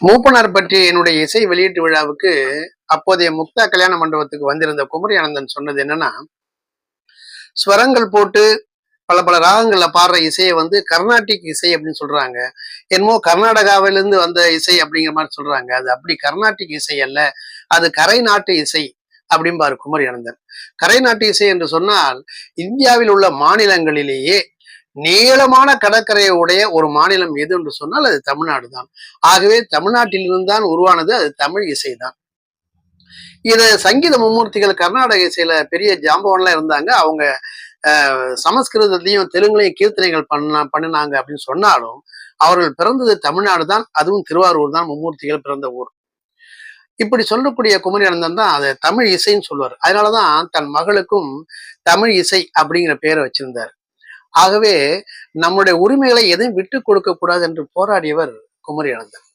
மூப்பனார் பற்றி என்னுடைய இசை வெளியீட்டு விழாவுக்கு அப்போதைய முக்தா கல்யாண மண்டபத்துக்கு வந்திருந்த குமரி ஆனந்தன் சொன்னது என்னன்னா ஸ்வரங்கள் போட்டு பல பல ராகங்கள்ல பாடுற இசையை வந்து கர்நாடிக் இசை அப்படின்னு சொல்றாங்க. என்னமோ கர்நாடகாவிலிருந்து வந்த இசை அப்படிங்கிற மாதிரி சொல்றாங்க. அது அப்படி கர்நாடிக் இசை அல்ல அது கரை நாட்டு இசை அப்படிம்பாரு குமரி ஆனந்தன். கரை நாட்டு இசை என்று சொன்னால் இந்தியாவில் உள்ள மாநிலங்களிலேயே நீளமான கடற்கரையை உடைய ஒரு மாநிலம் எது என்று சொன்னால் அது தமிழ்நாடு தான் ஆகவே தமிழ்நாட்டிலிருந்து தான் உருவானது அது தமிழ் இசை தான் இது சங்கீத மும்மூர்த்திகள் கர்நாடக இசையில பெரிய ஜாம்பவன்லாம் இருந்தாங்க. அவங்க அஹ், சமஸ்கிருதத்தையும் தெலுங்குலையும் கீர்த்தனைகள் பண்ண பண்ணினாங்க அப்படின்னு சொன்னாலும் அவர்கள் பிறந்தது தமிழ்நாடு தான் அதுவும் திருவாரூர் தான் மும்மூர்த்திகள் பிறந்த ஊர். இப்படி சொல்லக்கூடிய குமரி அனந்தன் தான் அதை தமிழ் இசைன்னு சொல்லுவார். அதனாலதான் தன் மகளுக்கும் தமிழ் இசை அப்படிங்கிற பேரை வச்சிருந்தார். ஆகவே நம்முடைய உரிமைகளை எதையும் விட்டு கொடுக்க கூடாது என்று போராடியவர் குமரி அனந்தன்.